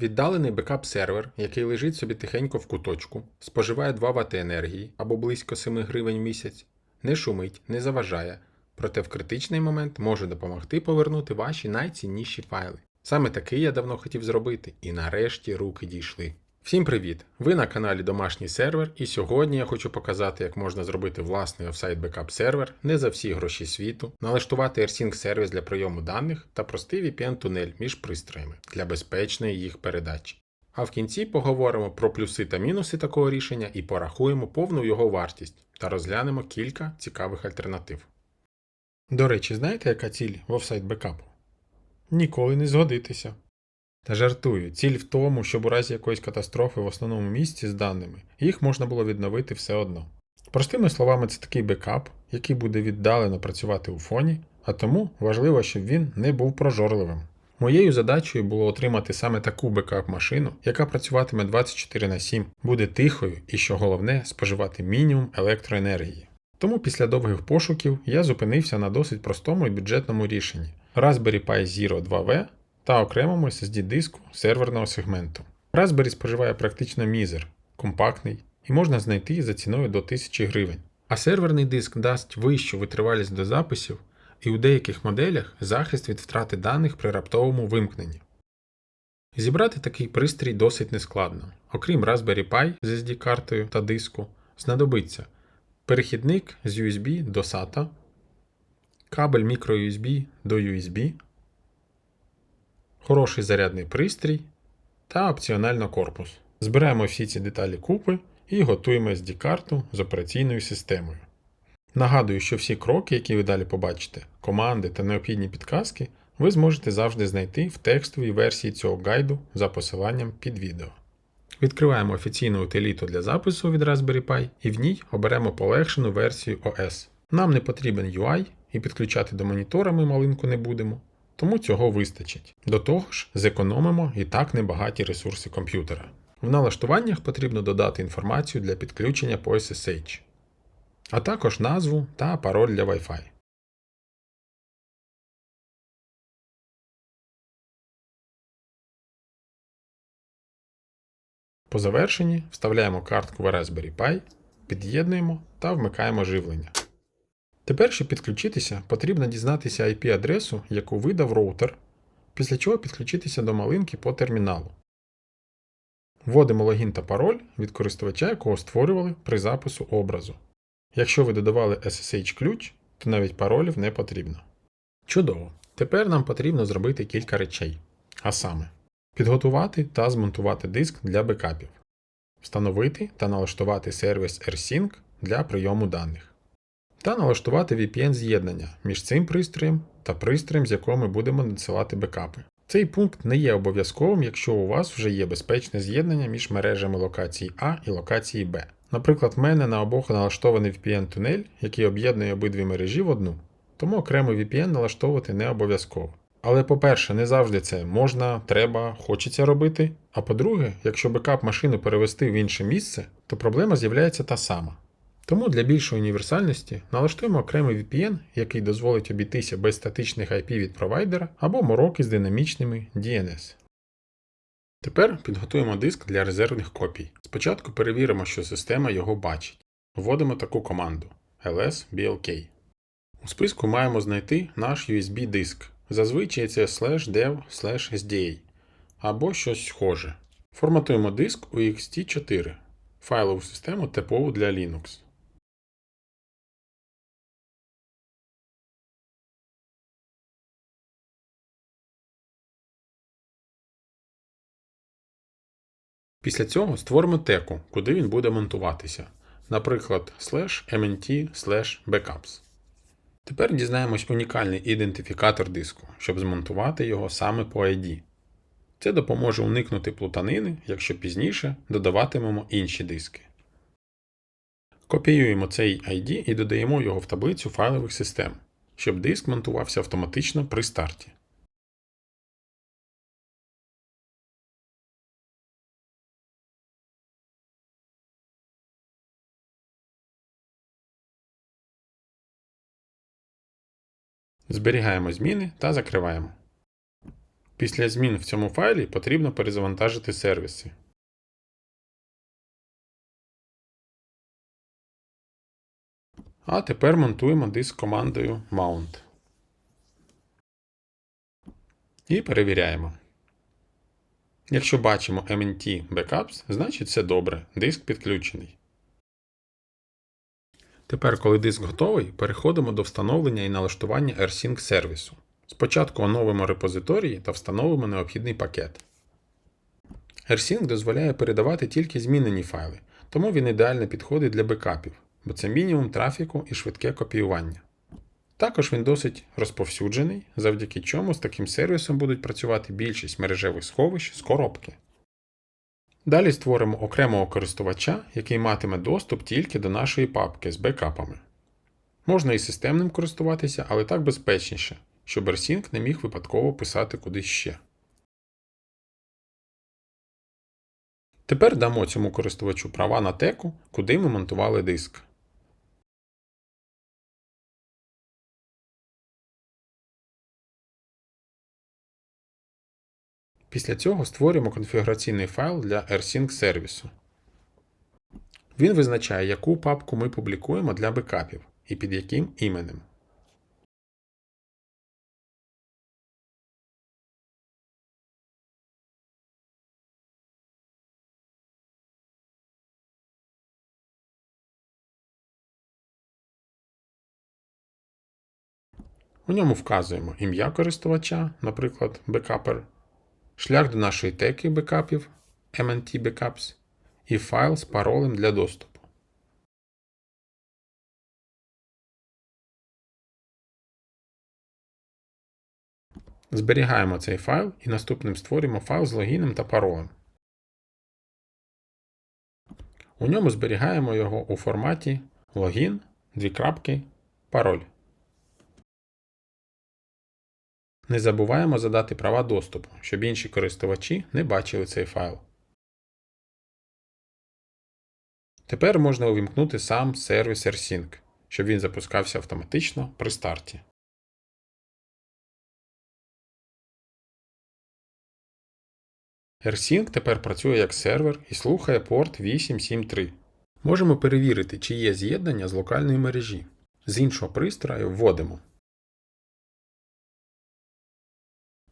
Віддалений бекап-сервер, який лежить собі тихенько в куточку, споживає 2 Вт енергії або близько 7 гривень в місяць, не шумить, не заважає, проте в критичний момент може допомогти повернути ваші найцінніші файли. Саме такий я давно хотів зробити, і нарешті руки дійшли. Всім привіт! Ви на каналі Домашній сервер, і сьогодні я хочу показати, як можна зробити власний офсайт бекап сервер не за всі гроші світу, налаштувати AirSync сервіс для прийому даних та простий VPN-тунель між пристроями для безпечної їх передачі. А в кінці поговоримо про плюси та мінуси такого рішення і порахуємо повну його вартість та розглянемо кілька цікавих альтернатив. До речі, знаєте, яка ціль в офсайт бекапу? Ніколи не згодитися. Та жартую, ціль в тому, щоб у разі якоїсь катастрофи в основному місці з даними їх можна було відновити все одно. Простими словами, це такий бекап, який буде віддалено працювати у фоні, а тому важливо, щоб він не був прожорливим. Моєю задачею було отримати саме таку бекап-машину, яка працюватиме 24 на 7, буде тихою і, що головне, споживати мінімум електроенергії. Тому після довгих пошуків я зупинився на досить простому і бюджетному рішенні Raspberry Pi Zero 2V та окремому SSD диску серверного сегменту. Raspberry споживає практично мізер, компактний і можна знайти за ціною до 1000 гривень. А серверний диск дасть вищу витривалість до записів і у деяких моделях захист від втрати даних при раптовому вимкненні. Зібрати такий пристрій досить нескладно. Окрім Raspberry Pi з SD-картою та диску, знадобиться перехідник з USB до SATA, кабель microUSB до USB, хороший зарядний пристрій та опціонально корпус. Збираємо всі ці деталі купи і готуємо SD-карту з операційною системою. Нагадую, що всі кроки, які ви далі побачите, команди та необхідні підказки, ви зможете завжди знайти в текстовій версії цього гайду за посиланням під відео. Відкриваємо офіційну утиліту для запису від Raspberry Pi і в ній оберемо полегшену версію OS. Нам не потрібен UI і підключати до монітора ми малинку не будемо, тому цього вистачить. До того ж, зекономимо і так небагаті ресурси комп'ютера. В налаштуваннях потрібно додати інформацію для підключення по SSH, а також назву та пароль для Wi-Fi. По завершенні вставляємо картку в Raspberry Pi, під'єднуємо та вмикаємо живлення. Тепер, щоб підключитися, потрібно дізнатися IP-адресу, яку видав роутер, після чого підключитися до малинки по терміналу. Вводимо логін та пароль від користувача, якого створювали при запису образу. Якщо ви додавали SSH ключ, то навіть паролів не потрібно. Чудово! Тепер нам потрібно зробити кілька речей. А саме, підготувати та змонтувати диск для бекапів, встановити та налаштувати сервіс AirSync для прийому даних, та налаштувати VPN-з'єднання між цим пристроєм та пристроєм, з якого ми будемо надсилати бекапи. Цей пункт не є обов'язковим, якщо у вас вже є безпечне з'єднання між мережами локації А і локації Б. Наприклад, в мене на обох налаштований VPN-тунель, який об'єднує обидві мережі в одну, тому окремий VPN налаштовувати не обов'язково. Але по-перше, не завжди це можна, треба, хочеться робити. А по-друге, якщо бекап машину перевести в інше місце, то проблема з'являється та сама. Тому для більшої універсальності налаштуємо окремий VPN, який дозволить обійтися без статичних IP від провайдера або мороки з динамічними DNS. Тепер підготуємо диск для резервних копій. Спочатку перевіримо, що система його бачить. Вводимо таку команду lsblk. У списку маємо знайти наш USB диск. Зазвичай це slash dev slash sda або щось схоже. Форматуємо диск у XT4, файлову систему типову для Linux. Після цього створимо теку, куди він буде монтуватися. Наприклад, slash mnt slash backups. Тепер дізнаємось унікальний ідентифікатор диску, щоб змонтувати його саме по ID. Це допоможе уникнути плутанини, якщо пізніше додаватимемо інші диски. Копіюємо цей ID і додаємо його в таблицю файлових систем, щоб диск монтувався автоматично при старті. Зберігаємо зміни та закриваємо. Після змін в цьому файлі потрібно перезавантажити сервіси. А тепер монтуємо диск командою Mount. І перевіряємо. Якщо бачимо MNT Backups, значить все добре, диск підключений. Тепер, коли диск готовий, переходимо до встановлення і налаштування AirSync сервісу. Спочатку оновимо репозиторії та встановимо необхідний пакет. AirSync дозволяє передавати тільки змінені файли, тому він ідеально підходить для бекапів, бо це мінімум трафіку і швидке копіювання. Також він досить розповсюджений, завдяки чому з таким сервісом будуть працювати більшість мережевих сховищ з коробки. Далі створимо окремого користувача, який матиме доступ тільки до нашої папки з бекапами. Можна і системним користуватися, але так безпечніше, щоб AirSync не міг випадково писати кудись ще. Тепер дамо цьому користувачу права на теку, куди ми монтували диск. Після цього створюємо конфігураційний файл для AirSync сервісу. Він визначає, яку папку ми публікуємо для бекапів і під яким іменем. У ньому вказуємо ім'я користувача, наприклад, бекапер, шлях до нашої теки бекапів MNT Backups і файл з паролем для доступу. Зберігаємо цей файл і наступним створюємо файл з логіном та паролем. У ньому зберігаємо його у форматі логін, дві крапки, пароль. Не забуваємо задати права доступу, щоб інші користувачі не бачили цей файл. Тепер можна увімкнути сам сервіс AirSync, щоб він запускався автоматично при старті. AirSync тепер працює як сервер і слухає порт 873. Можемо перевірити, чи є з'єднання з локальної мережі. З іншого пристрою вводимо.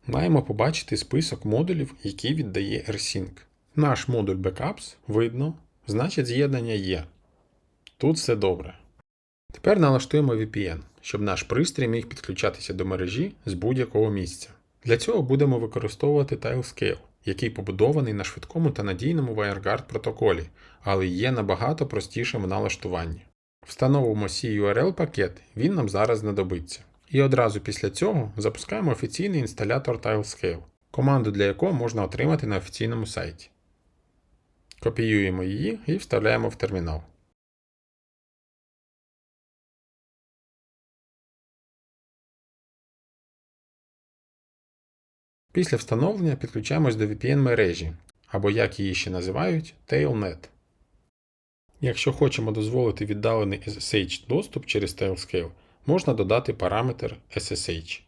Маємо побачити список модулів, які віддає AirSync. Наш модуль Backups видно, значить з'єднання є. Тут все добре. Тепер налаштуємо VPN, щоб наш пристрій міг підключатися до мережі з будь-якого місця. Для цього будемо використовувати TileScale, який побудований на швидкому та надійному WireGuard протоколі, але є набагато простішим в налаштуванні. Встановимо CURL пакет, він нам зараз знадобиться. І одразу після цього запускаємо офіційний інсталятор TileScale, команду для якого можна отримати на офіційному сайті. Копіюємо її і вставляємо в термінал. Після встановлення підключаємось до VPN мережі, або як її ще називають, Tailnet. Якщо хочемо дозволити віддалений SSH доступ через TileScale, можна додати параметр SSH.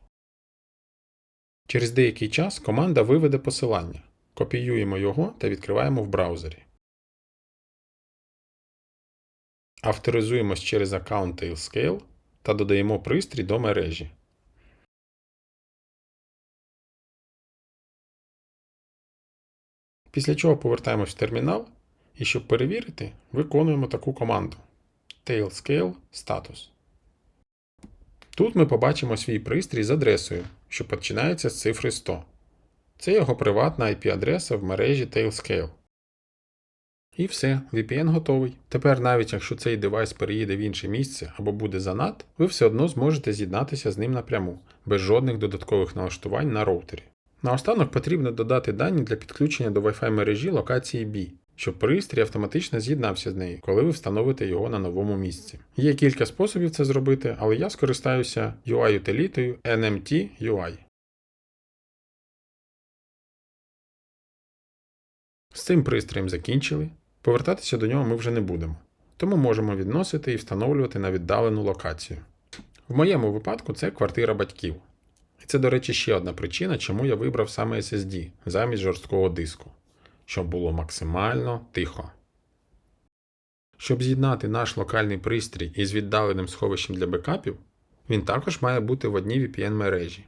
Через деякий час команда виведе посилання. Копіюємо його та відкриваємо в браузері. Авторизуємось через аккаунт TailScale та додаємо пристрій до мережі. Після чого повертаємось в термінал і щоб перевірити, виконуємо таку команду tailscale status. Тут ми побачимо свій пристрій з адресою, що починається з цифри 100. Це його приватна IP-адреса в мережі Tailscale. І все, VPN готовий. Тепер, навіть якщо цей девайс переїде в інше місце або буде занад, ви все одно зможете з'єднатися з ним напряму, без жодних додаткових налаштувань на роутері. Наостанок потрібно додати дані для підключення до Wi-Fi мережі локації B, щоб пристрій автоматично з'єднався з нею, коли ви встановите його на новому місці. Є кілька способів це зробити, але я скористаюся UI-утилітою NMT UI. З цим пристроєм закінчили. Повертатися до нього ми вже не будемо, тому можемо відносити і встановлювати на віддалену локацію. В моєму випадку це квартира батьків. І це, до речі, ще одна причина, чому я вибрав саме SSD замість жорсткого диску, щоб було максимально тихо. Щоб з'єднати наш локальний пристрій із віддаленим сховищем для бекапів, він також має бути в одній VPN-мережі.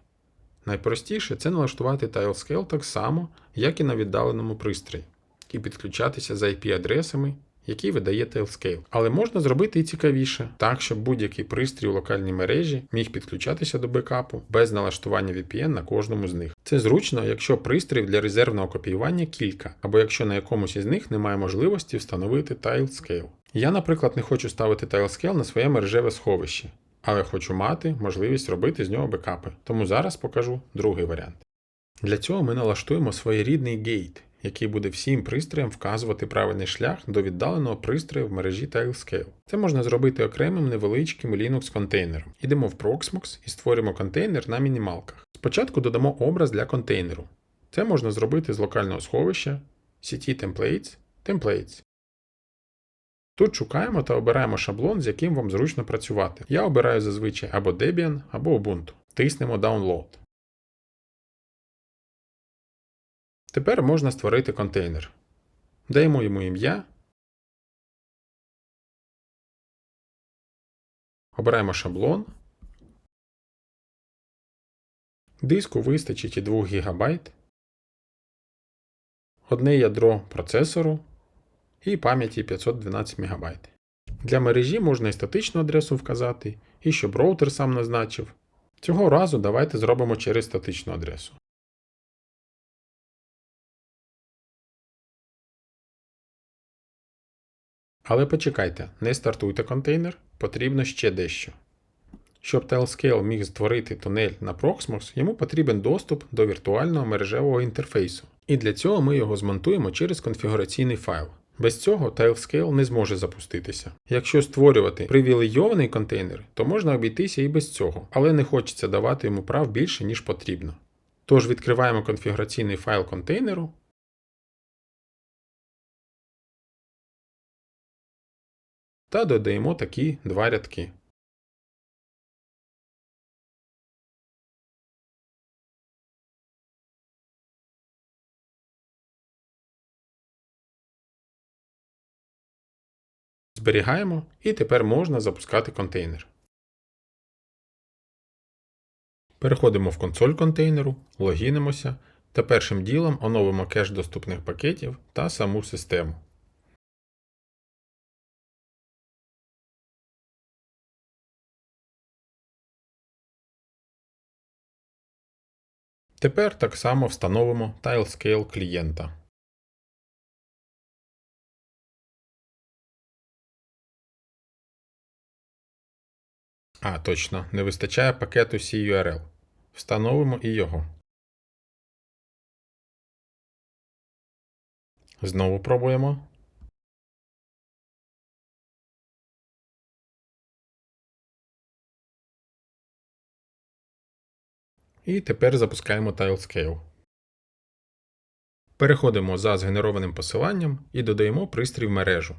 Найпростіше це налаштувати TileScale так само, як і на віддаленому пристрої, і підключатися за IP-адресами, які видає TileScale. Але можна зробити і цікавіше, так, щоб будь-який пристрій у локальній мережі міг підключатися до бекапу без налаштування VPN на кожному з них. Це зручно, якщо пристроїв для резервного копіювання кілька, або якщо на якомусь із них немає можливості встановити TileScale. Я, наприклад, не хочу ставити TileScale на своє мережеве сховище, але хочу мати можливість робити з нього бекапи. Тому зараз покажу другий варіант. Для цього ми налаштуємо своєрідний гейт, який буде всім пристроям вказувати правильний шлях до віддаленого пристрою в мережі TileScale. Це можна зробити окремим невеличким Linux контейнером. Ідемо в Proxmox і створимо контейнер на мінімалках. Спочатку додамо образ для контейнеру. Це можна зробити з локального сховища CT Templates, Templates. Тут шукаємо та обираємо шаблон, з яким вам зручно працювати. Я обираю зазвичай або Debian, або Ubuntu. Тиснемо Download. Тепер можна створити контейнер. Даємо йому ім'я. Обираємо шаблон. Диску вистачить і 2 ГБ. Одне ядро процесору і пам'яті 512 МБ. Для мережі можна і статичну адресу вказати, і щоб роутер сам назначив. Цього разу давайте зробимо через статичну адресу. Але почекайте, не стартуйте контейнер, потрібно ще дещо. Щоб TileScale міг створити тунель на Proxmox, йому потрібен доступ до віртуального мережевого інтерфейсу. І для цього ми його змонтуємо через конфігураційний файл. Без цього TileScale не зможе запуститися. Якщо створювати привілейований контейнер, то можна обійтися і без цього, але не хочеться давати йому прав більше, ніж потрібно. Тож відкриваємо конфігураційний файл контейнеру. Та додаємо такі два рядки. Зберігаємо і тепер можна запускати контейнер. Переходимо в консоль контейнеру, логінимося та першим ділом оновимо кеш доступних пакетів та саму систему. Тепер так само встановимо TileScale клієнта. А, точно, не вистачає пакету CURL. Встановимо і його. Знову пробуємо. І тепер запускаємо TileScale. Переходимо за згенерованим посиланням і додаємо пристрій в мережу.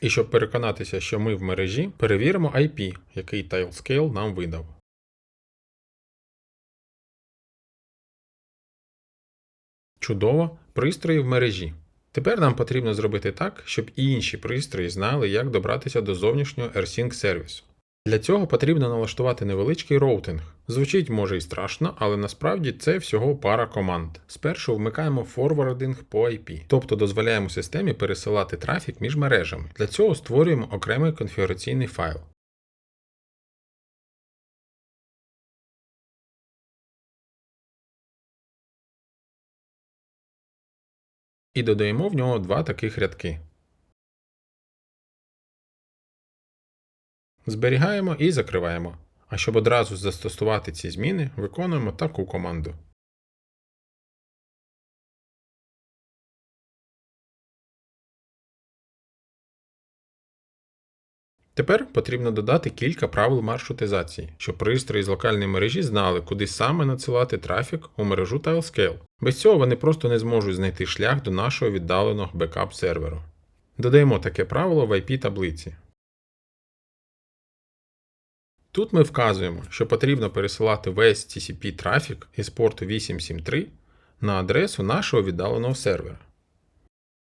І щоб переконатися, що ми в мережі, перевіримо IP, який TileScale нам видав. Чудово, пристрої в мережі. Тепер нам потрібно зробити так, щоб і інші пристрої знали, як добратися до зовнішнього AirSync сервісу. Для цього потрібно налаштувати невеличкий роутинг. Звучить може і страшно, але насправді це всього пара команд. Спершу вмикаємо форвардинг по IP, тобто дозволяємо системі пересилати трафік між мережами. Для цього створюємо окремий конфігураційний файл. І додаємо в нього два таких рядки. Зберігаємо і закриваємо. А щоб одразу застосувати ці зміни, виконуємо таку команду. Тепер потрібно додати кілька правил маршрутизації, щоб пристрої з локальної мережі знали, куди саме надсилати трафік у мережу TileScale. Без цього вони просто не зможуть знайти шлях до нашого віддаленого бекап серверу. Додаємо таке правило в IP-таблиці. Тут ми вказуємо, що потрібно пересилати весь TCP трафік із порту 873 на адресу нашого віддаленого сервера.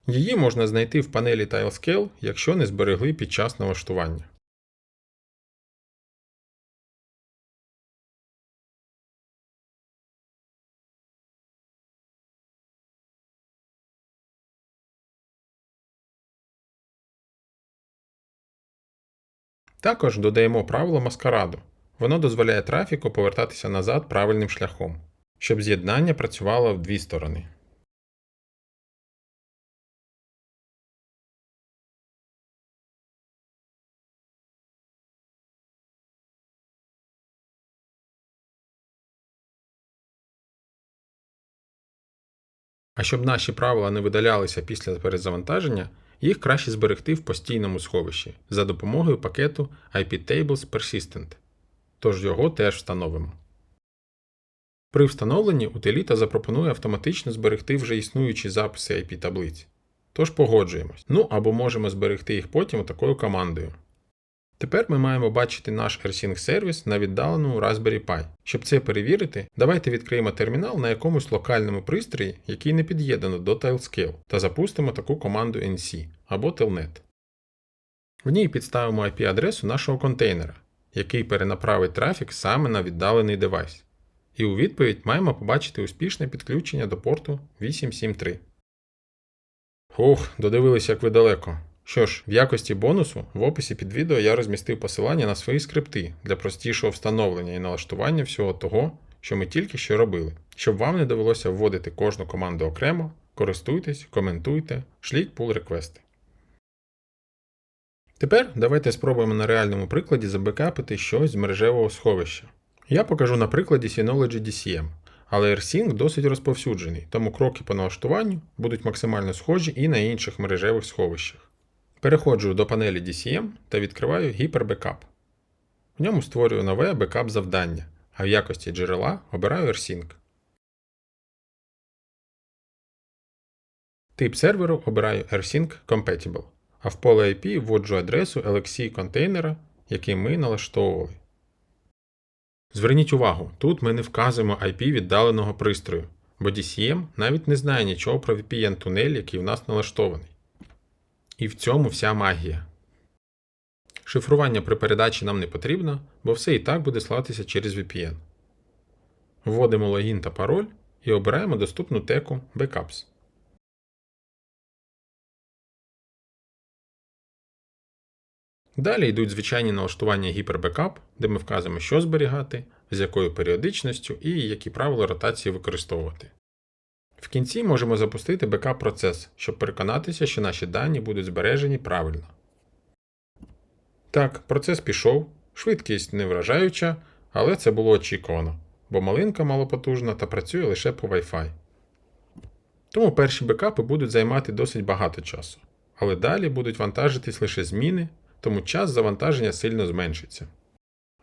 Її можна знайти в панелі TileScale, якщо не зберегли під час налаштування. Також додаємо правило маскараду. Воно дозволяє трафіку повертатися назад правильним шляхом, щоб з'єднання працювало в дві сторони. А щоб наші правила не видалялися після перезавантаження, їх краще зберегти в постійному сховищі за допомогою пакету IPTables Persistent, тож його теж встановимо. При встановленні утиліта запропонує автоматично зберегти вже існуючі записи IP таблиць. Тож погоджуємось. Ну або можемо зберегти їх потім такою командою. Тепер ми маємо бачити наш AirSync сервіс на віддаленому Raspberry Pi. Щоб це перевірити, давайте відкриємо термінал на якомусь локальному пристрої, який не під'єднано до TileScale, та запустимо таку команду nc або telnet. В ній підставимо IP-адресу нашого контейнера, який перенаправить трафік саме на віддалений девайс. І у відповідь маємо побачити успішне підключення до порту 873. Ух, додивилися, як ви далеко. Що ж, в якості бонусу в описі під відео я розмістив посилання на свої скрипти для простішого встановлення і налаштування всього того, що ми тільки що робили. Щоб вам не довелося вводити кожну команду окремо, користуйтесь, коментуйте, шліть pull реквести. Тепер давайте спробуємо на реальному прикладі забекапити щось з мережевого сховища. Я покажу на прикладі Synology DCM, але AirSync досить розповсюджений, тому кроки по налаштуванню будуть максимально схожі і на інших мережевих сховищах. Переходжу до панелі DCM та відкриваю HyperBackup. В ньому створюю нове бекап завдання, а в якості джерела обираю AirSync. Тип серверу обираю AirSync Compatible, а в поле IP вводжу адресу LXC контейнера, який ми налаштовували. Зверніть увагу, тут ми не вказуємо IP віддаленого пристрою, бо DCM навіть не знає нічого про VPN-тунель, який в нас налаштований. І в цьому вся магія. Шифрування при передачі нам не потрібно, бо все і так буде слатися через VPN. Вводимо логін та пароль і обираємо доступну теку Backups. Далі йдуть звичайні налаштування HyperBackup, де ми вказуємо, що зберігати, з якою періодичністю і які правила ротації використовувати. В кінці можемо запустити бекап процес, щоб переконатися, що наші дані будуть збережені правильно. Так, процес пішов, швидкість не вражаюча, але це було очікувано, бо малинка малопотужна та працює лише по Wi-Fi. Тому перші бекапи будуть займати досить багато часу, але далі будуть вантажитись лише зміни, тому час завантаження сильно зменшиться.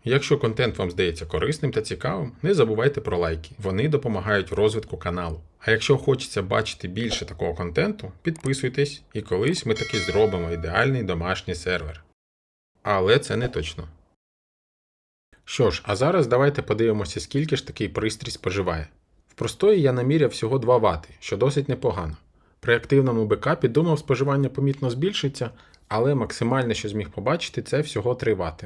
Якщо контент вам здається корисним та цікавим, не забувайте про лайки, вони допомагають розвитку каналу. А якщо хочеться бачити більше такого контенту, підписуйтесь і колись ми таки зробимо ідеальний домашній сервер. Але це не точно. Що ж, а зараз давайте подивимося, скільки ж такий пристрій споживає. В простої я наміряв всього 2 Вт, що досить непогано. При активному бекапі думав, споживання помітно збільшиться, але максимальне, що зміг побачити, це всього 3 Вт.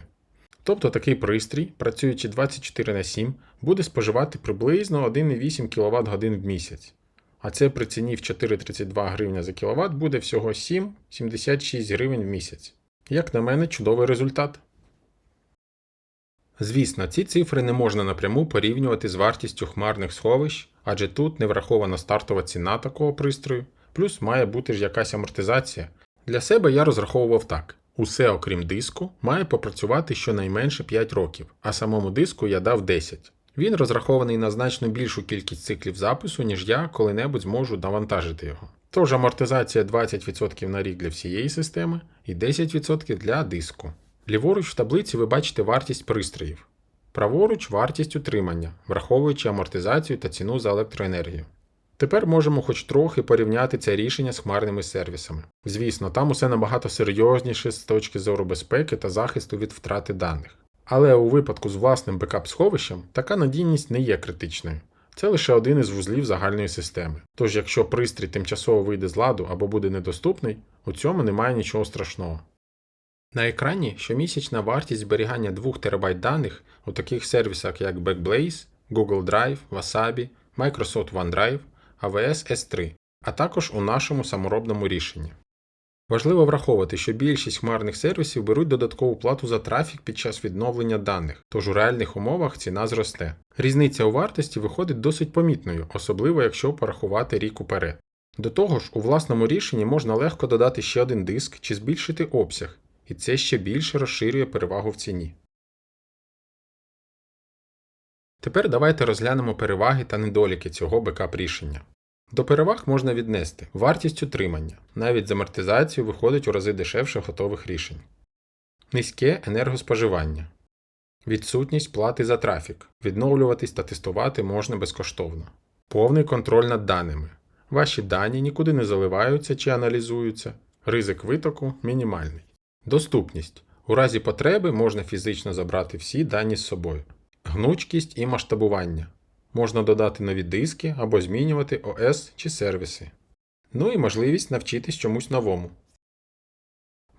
Тобто такий пристрій, працюючи 24 на 7, буде споживати приблизно 1,8 кВт годин в місяць. А це при ціні в 4,32 гривня за кВт буде всього 7,76 гривень в місяць. Як на мене, чудовий результат. Звісно, ці цифри не можна напряму порівнювати з вартістю хмарних сховищ, адже тут не врахована стартова ціна такого пристрою, плюс має бути ж якась амортизація. Для себе я розраховував так. Усе, окрім диску, має попрацювати щонайменше 5 років, а самому диску я дав 10. Він розрахований на значно більшу кількість циклів запису, ніж я коли-небудь зможу навантажити його. Тож амортизація 20% на рік для всієї системи і 10% для диску. Ліворуч в таблиці ви бачите вартість пристроїв. Праворуч вартість утримання, враховуючи амортизацію та ціну за електроенергію. Тепер можемо хоч трохи порівняти це рішення з хмарними сервісами. Звісно, там усе набагато серйозніше з точки зору безпеки та захисту від втрати даних. Але у випадку з власним бекап-сховищем така надійність не є критичною. Це лише один із вузлів загальної системи. Тож, якщо пристрій тимчасово вийде з ладу або буде недоступний, у цьому немає нічого страшного. На екрані щомісячна вартість зберігання 2 ТБ даних у таких сервісах як Backblaze, Google Drive, Wasabi, Microsoft OneDrive, AWS S3, а також у нашому саморобному рішенні. Важливо враховувати, що більшість хмарних сервісів беруть додаткову плату за трафік під час відновлення даних, тож у реальних умовах ціна зросте. Різниця у вартості виходить досить помітною, особливо якщо порахувати рік уперед. До того ж, у власному рішенні можна легко додати ще один диск чи збільшити обсяг, і це ще більше розширює перевагу в ціні. Тепер давайте розглянемо переваги та недоліки цього бекап рішення. До переваг можна віднести вартість утримання, навіть з амортизацією виходить у рази дешевше готових рішень, низьке енергоспоживання, відсутність плати за трафік, відновлюватись та тестувати можна безкоштовно, повний контроль над даними. Ваші дані нікуди не заливаються чи аналізуються, ризик витоку мінімальний. Доступність. У разі потреби можна фізично забрати всі дані з собою. Гнучкість і масштабування. Можна додати нові диски або змінювати ОС чи сервіси. Ну і можливість навчитись чомусь новому.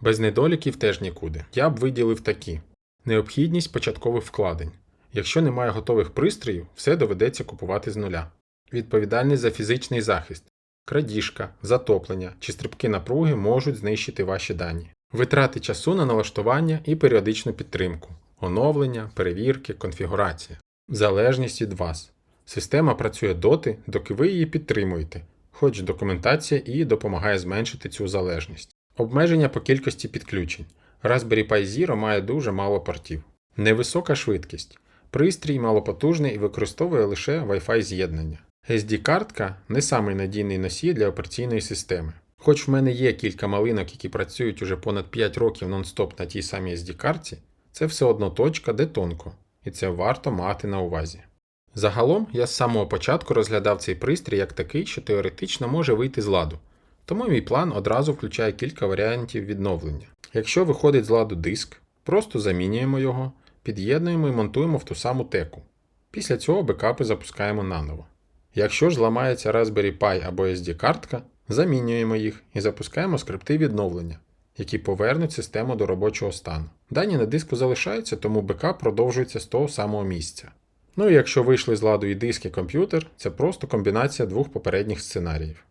Без недоліків теж нікуди. Я б виділив такі: необхідність початкових вкладень. Якщо немає готових пристроїв, все доведеться купувати з нуля. Відповідальність за фізичний захист. Крадіжка, затоплення чи стрибки напруги можуть знищити ваші дані. Витрати часу на налаштування і періодичну підтримку, оновлення, перевірки, конфігурація. Залежність від вас. Система працює доти, доки ви її підтримуєте, хоч документація і допомагає зменшити цю залежність. Обмеження по кількості підключень. Raspberry Pi Zero має дуже мало портів. Невисока швидкість. Пристрій малопотужний і використовує лише Wi-Fi з'єднання. SD-картка не самий надійний носій для операційної системи. Хоч в мене є кілька малинок, які працюють уже понад 5 років нон-стоп на тій самій SD-картці, це все одно точка, де тонко, і це варто мати на увазі. Загалом я з самого початку розглядав цей пристрій як такий, що теоретично може вийти з ладу, тому мій план одразу включає кілька варіантів відновлення. Якщо виходить з ладу диск, просто замінюємо його, під'єднуємо і монтуємо в ту саму теку. Після цього бекапи запускаємо наново. Якщо ж зламається Raspberry Pi або SD-картка, замінюємо їх і запускаємо скрипти відновлення, які повернуть систему до робочого стану. Дані на диску залишаються, тому бекап продовжується з того самого місця. Ну і якщо вийшли з ладу і диск, і комп'ютер, це просто комбінація двох попередніх сценаріїв.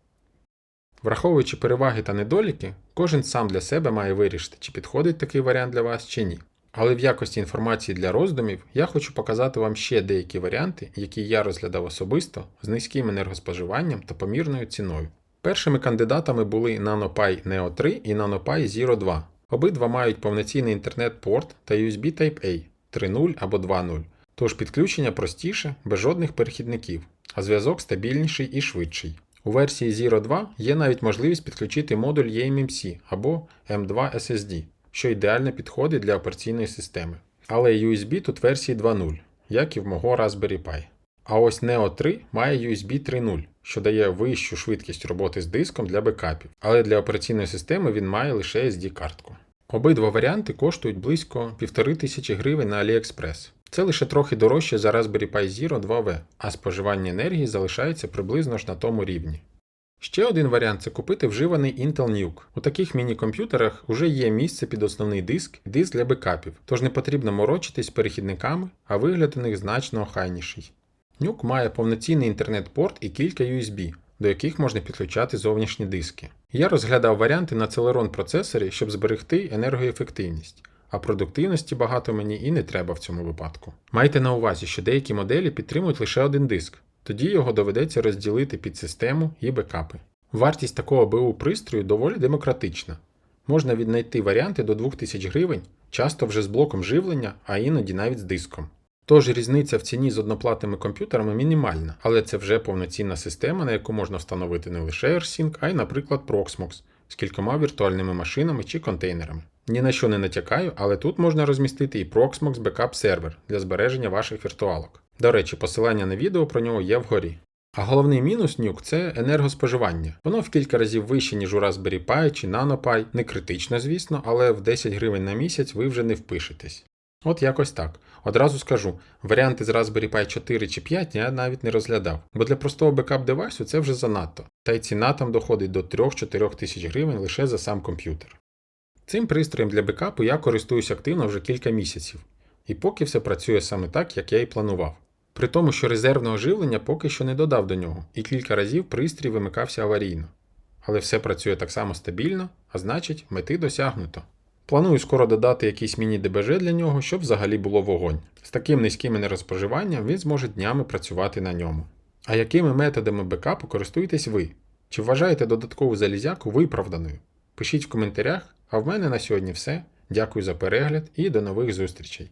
Враховуючи переваги та недоліки, кожен сам для себе має вирішити, чи підходить такий варіант для вас, чи ні. Але в якості інформації для роздумів я хочу показати вам ще деякі варіанти, які я розглядав особисто з низьким енергоспоживанням та помірною ціною. Першими кандидатами були NanoPi Neo 3 і NanoPi Zero 2. Обидва мають повноцінний інтернет-порт та USB Type-A 3.0 або 2.0, тож підключення простіше, без жодних перехідників, а зв'язок стабільніший і швидший. У версії Zero 2 є навіть можливість підключити модуль eMMC або M2 SSD, що ідеально підходить для операційної системи. Але USB тут версії 2.0, як і в мого Raspberry Pi. А ось Neo 3 має USB 3.0, що дає вищу швидкість роботи з диском для бекапів, але для операційної системи він має лише SD-картку. Обидва варіанти коштують близько 1500 гривень на AliExpress. Це лише трохи дорожче за Raspberry Pi Zero 2V, а споживання енергії залишається приблизно ж на тому рівні. Ще один варіант це купити вживаний Intel Nuke. У таких міні-комп'ютерах вже є місце під основний диск і диск для бекапів, тож не потрібно морочитись перехідниками, а вигляд у них значно охайніший. Nuke має повноцінний інтернет-порт і кілька USB, до яких можна підключати зовнішні диски. Я розглядав варіанти на Celeron процесорі, щоб зберегти енергоефективність, а продуктивності багато мені і не треба в цьому випадку. Майте на увазі, що деякі моделі підтримують лише один диск, тоді його доведеться розділити під систему і бекапи. Вартість такого БУ пристрою доволі демократична. Можна віднайти варіанти до 2000 гривень, часто вже з блоком живлення, а іноді навіть з диском. Тож різниця в ціні з одноплатними комп'ютерами мінімальна, але це вже повноцінна система, на яку можна встановити не лише AirSync, а й, наприклад, Proxmox з кількома віртуальними машинами чи контейнерами. Ні на що не натякаю, але тут можна розмістити і Proxmox Backup сервер для збереження ваших віртуалок. До речі, посилання на відео про нього є вгорі. А головний мінус нюк це енергоспоживання. Воно в кілька разів вище, ніж у Raspberry Pi чи NanoPi. Не критично, звісно, але в 10 гривень на місяць ви вже не впишетесь. От якось так. Одразу скажу, варіанти з Raspberry Pi 4 чи 5 я навіть не розглядав, бо для простого бекап девайсу це вже занадто, та й ціна там доходить до 3-4 тисяч гривень лише за сам комп'ютер. Цим пристроєм для бекапу я користуюсь активно вже кілька місяців, і поки все працює саме так, як я і планував. При тому, що резервного живлення поки що не додав до нього, і кілька разів пристрій вимикався аварійно. Але все працює так само стабільно, а значить, мети досягнуто. Планую скоро додати якийсь міні-ДБЖ для нього, щоб взагалі було вогонь. З таким низьким енергоспоживанням він зможе днями працювати на ньому. А якими методами бекапу користуєтесь ви? Чи вважаєте додаткову залізяку виправданою? Пишіть в коментарях, а в мене на сьогодні все. Дякую за перегляд і до нових зустрічей!